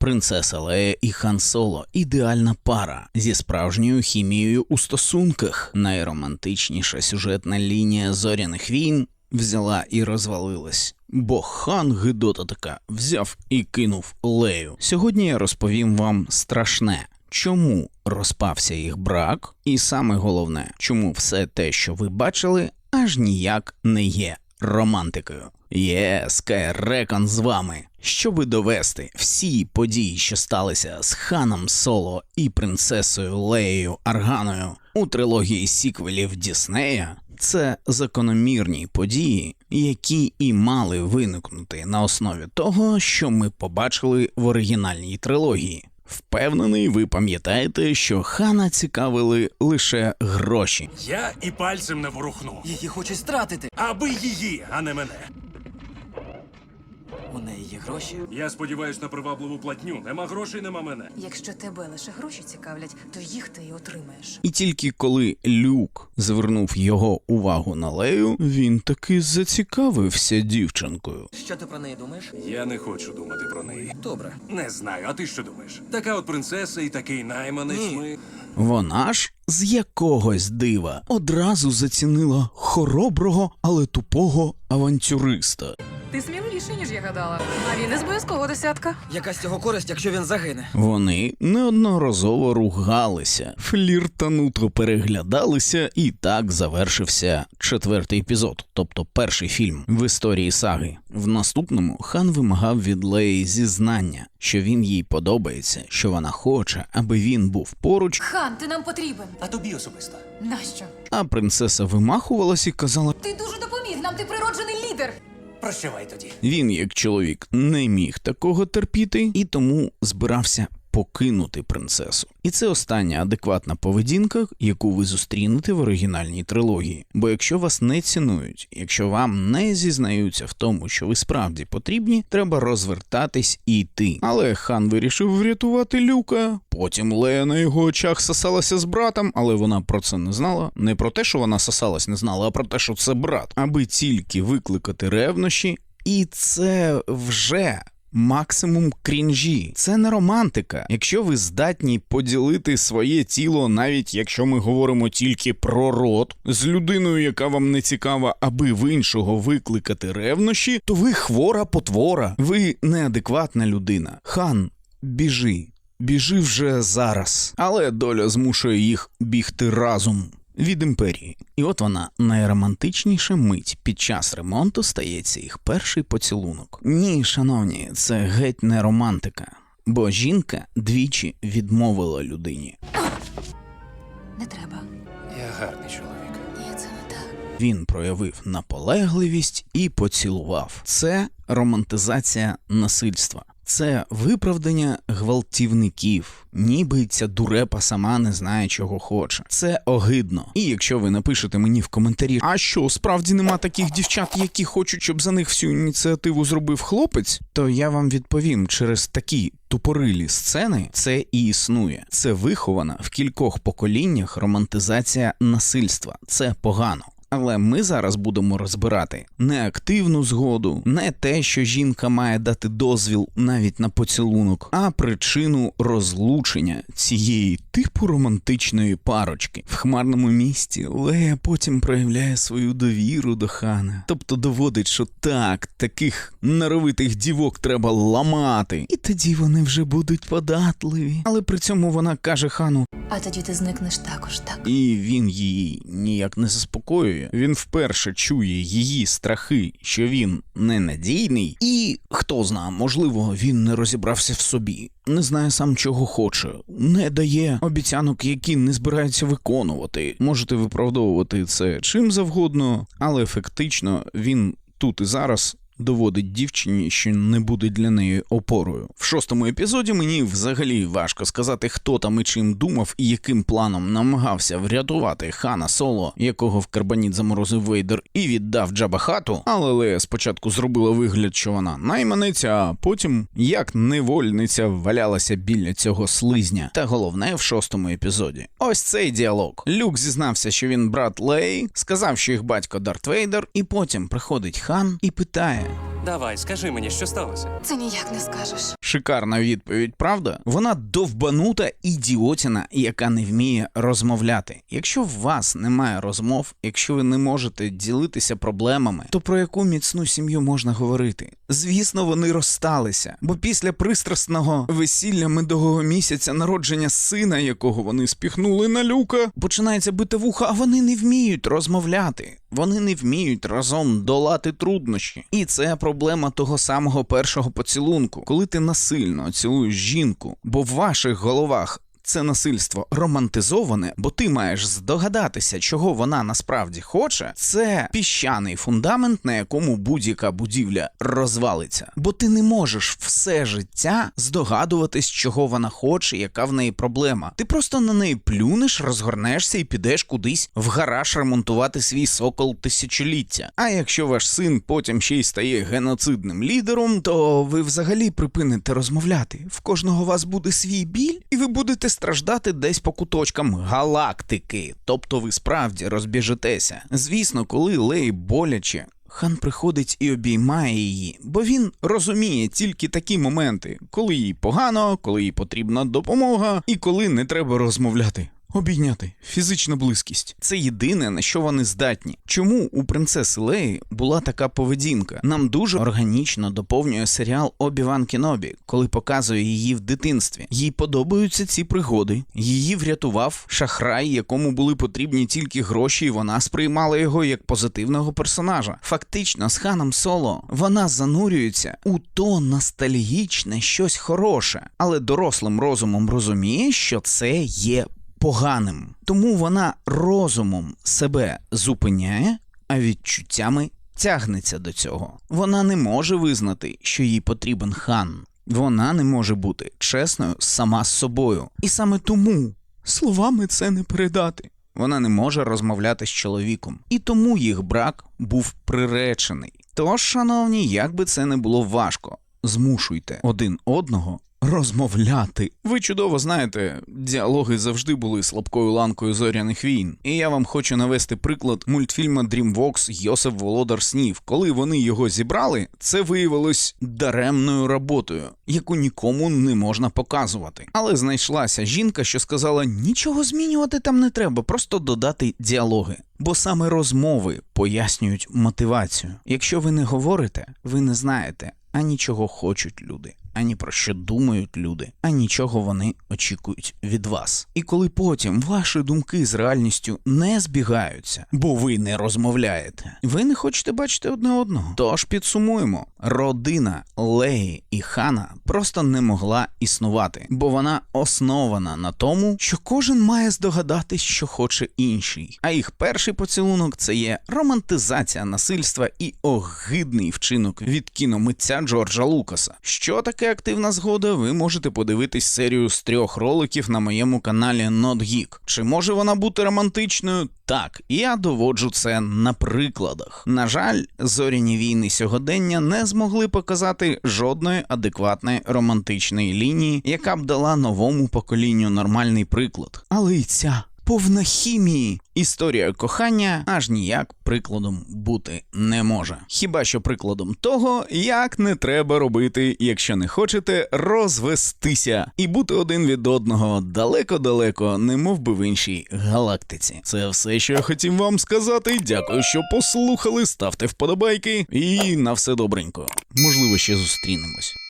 Принцеса Лея і Хан Соло ідеальна пара зі справжньою хімією у стосунках. Найромантичніша сюжетна лінія зоряних війн взяла і розвалилась. Бо хан Гидота така взяв і кинув Лею. Сьогодні я розповім вам страшне. Чому розпався їх брак, і саме головне, чому все те, що ви бачили, аж ніяк не є романтикою. Є Скайрекон з вами, щоби довести всі події, що сталися з ханом Соло і принцесою Леєю Арганою у трилогії сіквелів Діснея. Це закономірні події, які і мали виникнути на основі того, що ми побачили в оригінальній трилогії. Впевнений, ви пам'ятаєте, що хана цікавили лише гроші. Я і пальцем не ворухну. Її хочуть стратити. Аби її, а не мене. У неї є гроші. Я сподіваюсь на привабливу платню. Нема грошей, нема мене. Якщо тебе лише гроші цікавлять, то їх ти і отримаєш. І тільки коли Люк звернув його увагу на Лею, він таки зацікавився дівчинкою. Що ти про неї думаєш? Я не хочу думати про неї. Добре. Не знаю, а ти що думаєш? Така от принцеса і такий найманець. Ми. Вона ж з якогось дива одразу зацінила хороброго, але тупого авантюриста. Ти сміливіший, ніж я гадала. А він із боязкого десятка. Яка з цього користь, якщо він загине? Вони неодноразово ругалися, фліртануто переглядалися, і так завершився четвертий епізод, тобто перший фільм в історії саги. В наступному хан вимагав від Леї зізнання, що він їй подобається, що вона хоче, аби він був поруч. Хан, ти нам потрібен. А тобі особисто. Нащо? А принцеса вимахувалась і казала, Ти дуже допоміг. Нам ти природжений лідер. Прощавай тоді. Він, як чоловік, не міг такого терпіти і тому збирався покинути принцесу. І це остання адекватна поведінка, яку ви зустрінете в оригінальній трилогії. Бо якщо вас не цінують, якщо вам не зізнаються в тому, що ви справді потрібні, треба розвертатись і йти. Але хан вирішив врятувати люка. Потім Лея на його очах сосалася з братом, але вона про це не знала. Не про те, що вона сосалась, не знала, а про те, що це брат, аби тільки викликати ревнощі. І це вже максимум крінжі. Це не романтика. Якщо ви здатні поділити своє тіло, навіть якщо ми говоримо тільки про рот, з людиною, яка вам не цікава, аби в іншого викликати ревнощі, то ви хвора потвора, ви неадекватна людина. Хан, біжи. Біжи вже зараз, але доля змушує їх бігти разом від імперії. І от вона найромантичніша мить під час ремонту стається їх перший поцілунок. Ні, шановні, це геть не романтика, бо жінка двічі відмовила людині. Не треба. Я гарний чоловік. Ні, це не так. Він проявив наполегливість і поцілував. Це романтизація насильства. Це виправдання гвалтівників, ніби ця дурепа сама не знає, чого хоче. Це огидно. І якщо ви напишете мені в коментарі, а що справді нема таких дівчат, які хочуть, щоб за них всю ініціативу зробив хлопець, то я вам відповім через такі тупорилі сцени це і існує. Це вихована в кількох поколіннях романтизація насильства. Це погано. Але ми зараз будемо розбирати не активну згоду, не те, що жінка має дати дозвіл навіть на поцілунок, а причину розлучення цієї типу романтичної парочки. В хмарному місті Лея потім проявляє свою довіру до хана, тобто доводить, що так, таких наровитих дівок треба ламати, і тоді вони вже будуть податливі. Але при цьому вона каже хану, А тоді ти зникнеш також, так? і він її ніяк не заспокоює. Він вперше чує її страхи, що він ненадійний, і хто зна, можливо, він не розібрався в собі, не знає сам чого хоче, не дає обіцянок, які не збирається виконувати. Можете виправдовувати це чим завгодно, але фактично він тут і зараз доводить дівчині, що не буде для неї опорою. В шостому епізоді мені взагалі важко сказати, хто там і чим думав і яким планом намагався врятувати хана Соло, якого в карбаніт заморозив Вейдер, і віддав Джаба хату. Але Лея спочатку зробила вигляд, що вона найманиця, а потім як невольниця валялася біля цього слизня. Та головне в шостому епізоді. Ось цей діалог. Люк зізнався, що він брат Лей, сказав, що їх батько Дарт Вейдер, і потім приходить хан і питає: Давай, скажи мені, що сталося. Це ніяк не скажеш. Шикарна відповідь, правда? Вона довбанута ідіотіна, яка не вміє розмовляти. Якщо в вас немає розмов, якщо ви не можете ділитися проблемами, то про яку міцну сім'ю можна говорити? Звісно, вони розсталися, бо після пристрасного весілля медового місяця народження сина, якого вони спіхнули на люка, починається бити вуха, а вони не вміють розмовляти. Вони не вміють разом долати труднощі. І це проблема того самого першого поцілунку, коли ти насильно цілуєш жінку, бо в ваших головах. Це насильство романтизоване, бо ти маєш здогадатися, чого вона насправді хоче. Це піщаний фундамент, на якому будь-яка будівля розвалиться. Бо ти не можеш все життя здогадуватись, чого вона хоче, яка в неї проблема. Ти просто на неї плюнеш, розгорнешся і підеш кудись в гараж ремонтувати свій сокол тисячоліття. А якщо ваш син потім ще й стає геноцидним лідером, то ви взагалі припините розмовляти. В кожного вас буде свій біль, і ви будете страждати десь по куточкам галактики. Тобто ви справді розбіжетеся. Звісно, коли Леї боляче. Хан приходить і обіймає її, бо він розуміє тільки такі моменти, коли їй погано, коли їй потрібна допомога, і коли не треба розмовляти. Обійняти фізична близькість це єдине на що вони здатні. Чому у принцеси Леї була така поведінка? Нам дуже органічно доповнює серіал Обі-Ван Кінобі, коли показує її в дитинстві. Їй подобаються ці пригоди. Її врятував шахрай, якому були потрібні тільки гроші, і вона сприймала його як позитивного персонажа. Фактично, з ханом Соло вона занурюється у то ностальгічне щось хороше, але дорослим розумом розуміє, що це є поганим. Тому вона розумом себе зупиняє, а відчуттями тягнеться до цього. Вона не може визнати, що їй потрібен хан. Вона не може бути чесною сама з собою. І саме тому словами це не передати. Вона не може розмовляти з чоловіком, і тому їх брак був приречений. Тож, шановні, як би це не було важко, змушуйте один одного розмовляти. Ви чудово знаєте, діалоги завжди були слабкою ланкою зоряних війн. І я вам хочу навести приклад мультфільма DreamWorks Йосиф Володар Снів. Коли вони його зібрали, це виявилось даремною роботою, яку нікому не можна показувати. Але знайшлася жінка, що сказала: нічого змінювати там не треба, просто додати діалоги. Бо саме розмови пояснюють мотивацію. Якщо ви не говорите, ви не знаєте ані чого хочуть люди, ані про що думають люди, ані чого вони очікують від вас. І коли потім ваші думки з реальністю не збігаються, бо ви не розмовляєте, ви не хочете бачити одне одного. Тож підсумуємо: родина Леї і Хана просто не могла існувати, бо вона основана на тому, що кожен має здогадатись, що хоче інший. А їх перший поцілунок це є романтизація насильства і огидний вчинок від кіномитця Джорджа Лукаса. Що таке активна згода? Ви можете подивитись серію з трьох роликів на моєму каналі Not Geek. Чи може вона бути романтичною? Так, я доводжу це на прикладах. На жаль, зоряні війни сьогодення не змогли показати жодної адекватної романтичної лінії, яка б дала новому поколінню нормальний приклад. Але й ця повна хімії. Історія кохання аж ніяк прикладом бути не може. Хіба що прикладом того, як не треба робити, якщо не хочете розвестися і бути один від одного далеко-далеко, не мов би в іншій галактиці. Це все, що я хотів вам сказати. Дякую, що послухали. Ставте вподобайки і на все добренько. Можливо, ще зустрінемось.